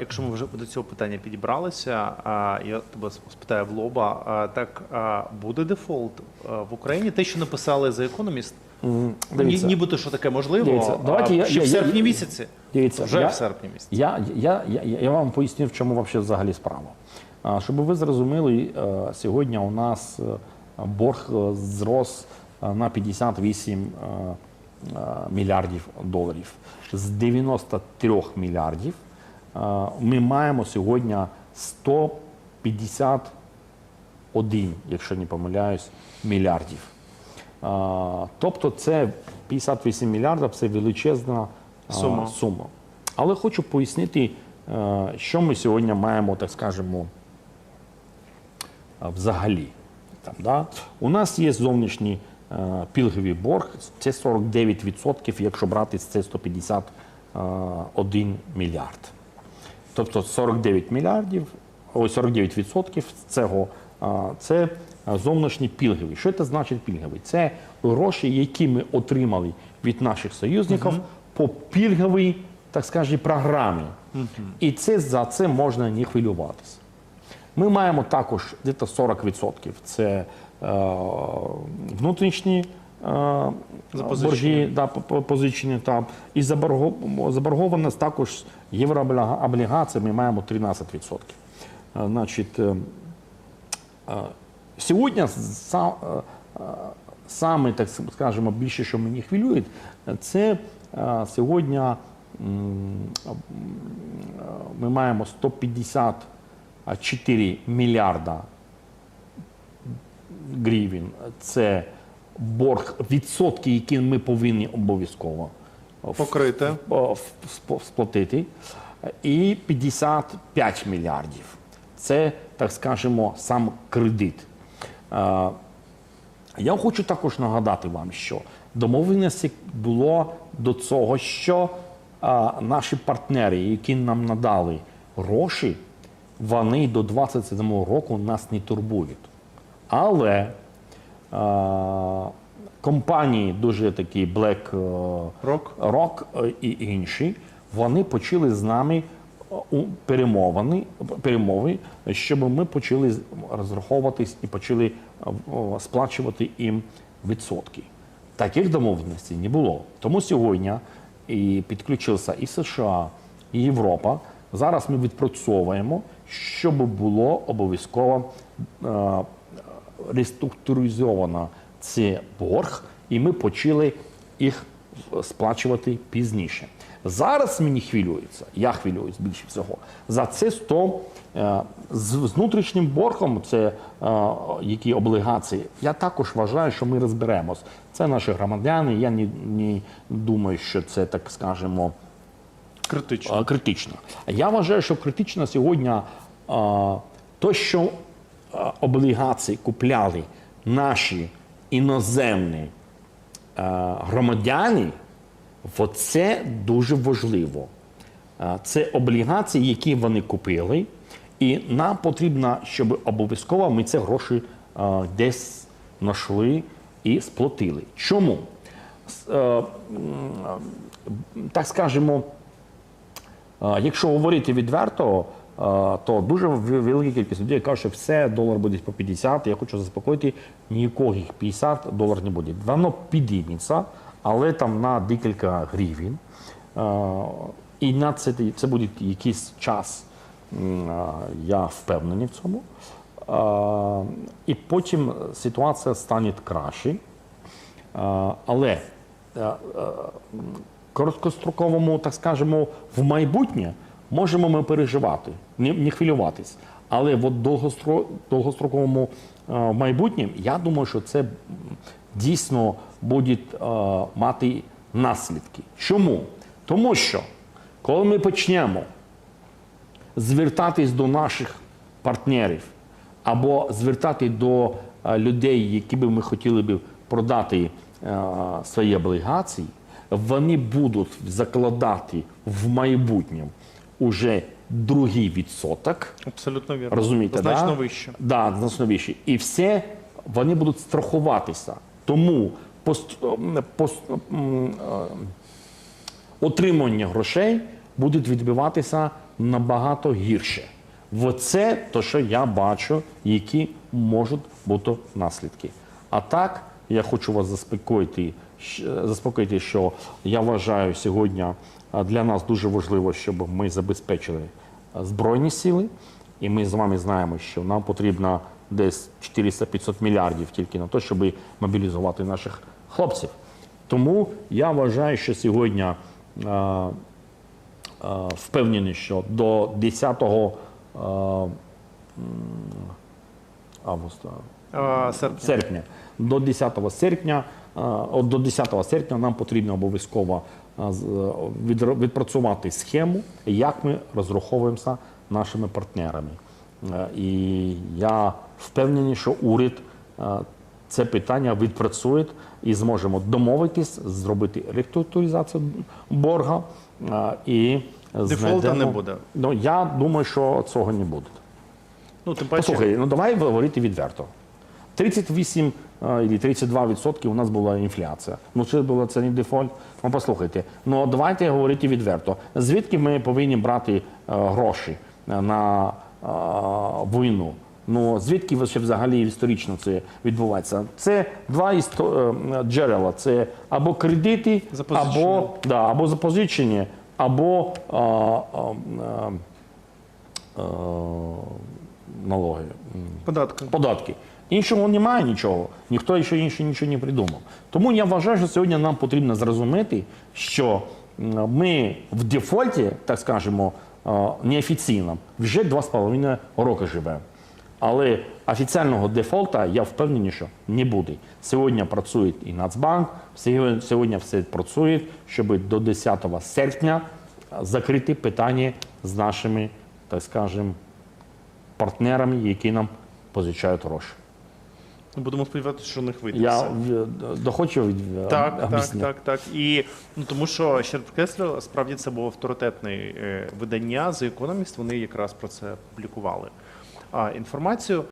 якщо ми вже до цього питання підібралися, я тебе спитаю в лоба, так буде дефолт в Україні? Те, що написали за економіст, Дивіться, нібито що таке можливо, Дивіться, давайте я- ще я- в я- серпні місяці. дивіться, Вже я, в серпні місяці. Я, я, я, я, я вам поясню, в чому вообще взагалі справа. А, Щоб ви зрозуміли, е, сьогодні у нас е, борг е, зрос е, на 58 е, е, мільярдів доларів. З 93 мільярдів е, ми маємо сьогодні 151, якщо не помиляюсь, мільярдів. Тобто це 58 мільярдів це величезна Сума. сума. Але хочу пояснити, е, що ми сьогодні маємо, так скажемо, взагалі. Там, да? У нас є зовнішній е, пільговий борг, це 49%, якщо брати це 151 мільярд. Тобто 49 мільярдів, ой, 49 відсотків цього це зовнішні пільгові. Що це значить пільговий? Це гроші, які ми отримали від наших союзників по пільговій, так скажемо, програмі. І це за це можна не хвилюватися. Ми маємо також десь 40% це е, внутрішні е. Борги, да, по- по- там. І заборго- заборгованість також єврооблігації ми маємо 13%. Е, Значить, е, е, сьогодні са- саме, так скажемо, більше, що мені хвилює, це сьогодні ми маємо 154 мільярда гривень. Це борг, відсотки, які ми повинні обов'язково Покрити. в- в- сп- сплатити. І 55 мільярдів. Це, так скажемо, сам кредит. Е, Я хочу також нагадати вам, що домовленості було до цього, що наші партнери, які нам надали гроші, вони до 27 року нас не турбують. Але компанії, дуже такі Black е, Rock. Rock е, і інші, вони почали з нами е, перемовини, перемови, щоб ми почали розраховуватись і почали сплачувати їм відсотки. Таких домовленостей не було. Тому сьогодні і підключилися і США, і Європа. Зараз ми відпрацьовуємо, щоб було обов'язково реструктуризовано цей борг, і ми почали їх сплачувати пізніше. Зараз мені хвилюється, я хвилююсь більше всього. За це 100 е, з, внутрішнім боргом, це е, які облігації. Я також вважаю, що ми розберемось. Це наші громадяни. Я не, не думаю, що це так скажемо. Критично. А, критично. Я вважаю, що критично сьогодні то, що облігації купляли наші іноземні громадяни, це дуже важливо. Це облігації, які вони купили, і нам потрібно, щоб обов'язково ми ці гроші десь знайшли і сплатили. Чому? Е, Так скажемо, Якщо говорити відверто, то дуже велика кількість людей кажуть, що все, долар буде по 50. Я хочу заспокоїти, ніяких 50 долар не буде. Воно підійметься, але там на декілька гривень. І на це, це буде якийсь час, я впевнений в цьому. І потім ситуація стане краще. Але короткостроковому, так скажемо, в майбутнє можемо ми переживати, не, хвилюватись. Але в довгостро, довгостроковому е, майбутньому, я думаю, що це дійсно буде е, мати наслідки. Чому? Тому що коли ми почнемо звертатись до наших партнерів або звертати до е, людей, які би ми хотіли би продати свої облігації, вони будуть закладати в майбутньому уже другий відсоток. Абсолютно вірно. Розумієте, Значно да? вище. Да, значно вище. І все вони будуть страхуватися. Тому пост, пост, е, отримання грошей буде відбиватися набагато гірше. Оце то, що я бачу, які можуть бути наслідки. А так, я хочу вас заспокоїти, заспокоїти, що я вважаю сьогодні для нас дуже важливо, щоб ми забезпечили збройні сили. І ми з вами знаємо, що нам потрібно десь 400-500 мільярдів тільки на те, щоб мобілізувати наших хлопців. Тому я вважаю, що сьогодні е, е, впевнений, що до 10 е, августа, А, серпня. серпня. До 10 серпня, е, до 10 серпня нам потрібно обов'язково е, е, відпрацювати схему, як ми розраховуємося нашими партнерами. Е, І я впевнений, що уряд е, це питання відпрацює і зможемо домовитись, зробити реструктуризацію борга е, і Дефолта не буде. Ну я думаю, що цього не буде. Ну, тим паче, Послухай, ну давай говорити відверто. 38 е, і 32% у нас була інфляція. Ну це було це не дефолт. Ну послухайте, ну давайте говорити відверто. Звідки ми повинні брати е, гроші е, на е, війну? Ну звідки ще взагалі історично це відбувається? Це два істо- джерела: це або кредити, або, да, або запозичення, або е, е, е, налоги. податки. Податки. Іншого немає нічого. Ніхто ще інше нічого не придумав. Тому я вважаю, що сьогодні нам потрібно зрозуміти, що ми в дефольті, так скажемо, е, неофіційно, вже два з половиною роки живемо. Але офіційного дефолта я впевнений, що не буде. Сьогодні працює і Нацбанк, сьогодні- все працює, щоб до 10 серпня закрити питання з нашими, так скажемо, партнерами, які нам позичають гроші. Ну, Будемо сподіватися, що у них вийде. Я все. в- від е, Так, так, так, так. І ну тому що ще раз підкреслю, справді це було авторитетне е, видання The Economist, Вони якраз про це публікували. А інформацію